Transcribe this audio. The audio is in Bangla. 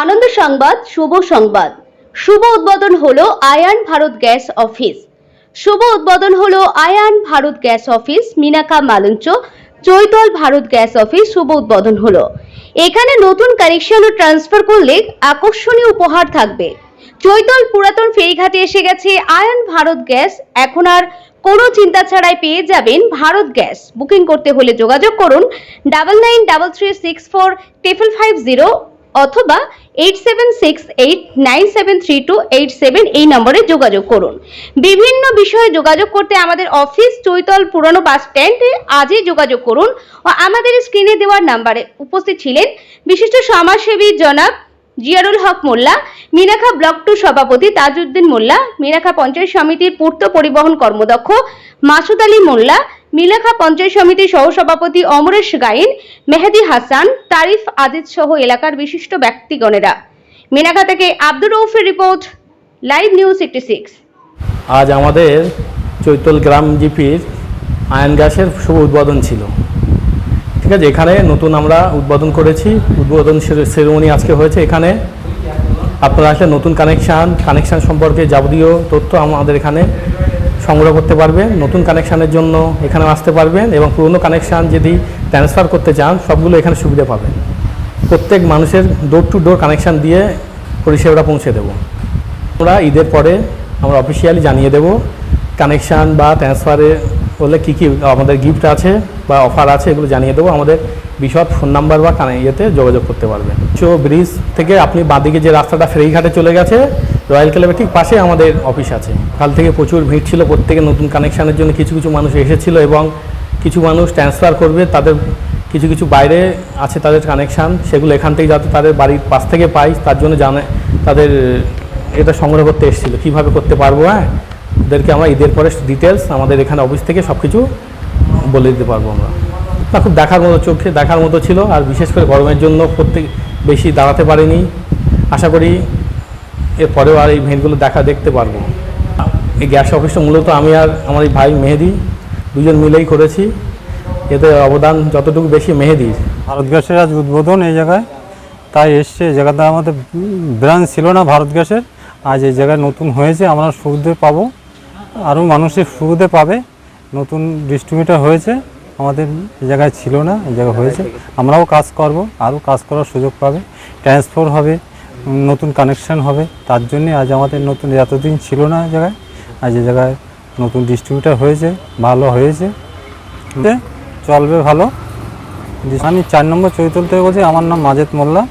আনন্দ সংবাদ, শুভ সংবাদ। শুভ উদ্বোধন হলো আয়ান ভারত গ্যাস অফিস। শুভ উদ্বোধন হলো Ayan Bharat gas office, Minakha Malancha, Chaitol Bharat gas office শুভ উদ্বোধন হলো। এখানে নতুন কানেকশন ও ট্রান্সফার করলে আকর্ষণীয় উপহার থাকবে। চৈতল পুরাতন ফেরিঘাটে এসে গেছে আয়ন ভারত গ্যাস। এখন আর কোনো চিন্তা ছাড়াই পেয়ে যাবেন ভারত গ্যাস। বুকিং করতে হলে যোগাযোগ করুন double nine double three six four triple five zero অথবা eight seven six eight nine seven three two eight seven এই নম্বরে যোগাযোগ করুন। বিভিন্ন বিষয়ে যোগাযোগ করতে আমাদের অফিস চৈতল পুরনো বাস স্ট্যান্ডে আজই যোগাযোগ করুন। ও আমাদের স্ক্রিনে দেওয়ার নাম্বারে উপস্থিত ছিলেন বিশিষ্ট সমাজসেবী জনাব জিয়ারুল হক মোল্লা মিনাখা ব্লক টু সভাপতি তাজউদ্দিন মোল্লা মিনাখা পঞ্চায়েত সমিতির পূর্ত পরিবহন কর্মদক্ষ মাসুদ আলী মোল্লা মিনাখা পঞ্চায়েত সমিতির সহসভাপতি অমরেশ গাইন, মেহেদি হাসান, তারিফ আজিজ সহ এলাকার বিশিষ্ট ব্যক্তিগণেরা। মিনাখা থেকে Abdur রৌফের report, live news eighty six. আজ আমাদের চৈতল গ্রাম জিপির আয়ন গ্যাসের শুভ উদ্বোধন ছিল। ঠিক আছে, এখানে নতুন আমরা উদ্বোধন করেছি। উদ্বোধন সেরেমনি আজকে হয়েছে এখানে। আপনারা আসলে নতুন কানেকশান কানেকশান সম্পর্কে যাবতীয় তথ্য আমাদের এখানে সংগ্রহ করতে পারবেন। নতুন কানেকশানের জন্য এখানে আসতে পারবেন এবং পুরনো কানেকশান যদি ট্রান্সফার করতে চান, সবগুলো এখানে সুবিধা পাবেন। প্রত্যেক মানুষের ডোর টু ডোর কানেকশান দিয়ে পরিষেবাটা পৌঁছে দেবো। আমরা ঈদের পরে আমরা অফিসিয়ালি জানিয়ে দেব কানেকশান বা ট্রান্সফারে হলে কী কী আমাদের গিফট আছে বা অফার আছে এগুলো জানিয়ে দেবো। আমাদের বিশদ ফোন নাম্বার বা কানে ইয়েতে যোগাযোগ করতে পারবেন। চো ব্রিজ থেকে আপনি বাঁদিকে যে রাস্তাটা ফেরিঘাটে চলে গেছে রয়্যাল ক্লাবের ঠিক পাশে আমাদের অফিস আছে। কাল থেকে প্রচুর ভিড় ছিল, প্রত্যেকে নতুন কানেকশানের জন্য কিছু কিছু মানুষ এসেছিল এবং কিছু মানুষ ট্রান্সফার করবে, তাদের কিছু কিছু বাইরে আছে তাদের কানেকশান সেগুলো এখান থেকে যাতে তাদের বাড়ির পাশ থেকে পাই, তার জন্য জানে, তাদের এটা সংগ্রহ করতে এসেছিল। কীভাবে করতে পারব হ্যাঁ? ওদেরকে আমরা ঈদের পরে ডিটেলস আমাদের এখানে অফিস থেকে সব কিছু বলে দিতে পারব আমরা। না, খুব দেখার মতো চোখে দেখার মতো ছিল, আর বিশেষ করে গরমের জন্য প্রত্যেক বেশি দাঁড়াতে পারিনি। আশা করি এরপরেও আর এই ভেন্টগুলো দেখা দেখতে পারব। এই গ্যাস অফিসটা মূলত আমি আর আমার এই ভাই মেহেদি দুজন মিলেই করেছি। এতে অবদান যতটুকু বেশি মেহেদির ভারত গ্যাসের আজ উদ্বোধন এই জায়গায়। তাই এসছে এই জায়গাটা আমাদের ব্রাঞ্চ ছিল না ভারত গ্যাসের আজ এই জায়গায় নতুন হয়েছে, আমরা সুবিধে পাবো। আরও মানুষের সুবিধে পাবে। নতুন ডিস্ট্রিবিউটার হয়েছে, আমাদের এই জায়গায় ছিল না এই জায়গায় হয়েছে। আমরাও কাজ করব আরও কাজ করার সুযোগ পাবে। ট্রান্সফার হবে, নতুন কানেকশন হবে, তার জন্যে আজ আমাদের নতুন এতদিন ছিল না জায়গায়, আজ এই জায়গায় নতুন ডিস্ট্রিবিউটার হয়েছে, ভালো হয়েছে। চলবে ভালো। আমি চার নম্বর চৈতল থেকে বলছি, আমার নাম মাজেদ মোল্লা।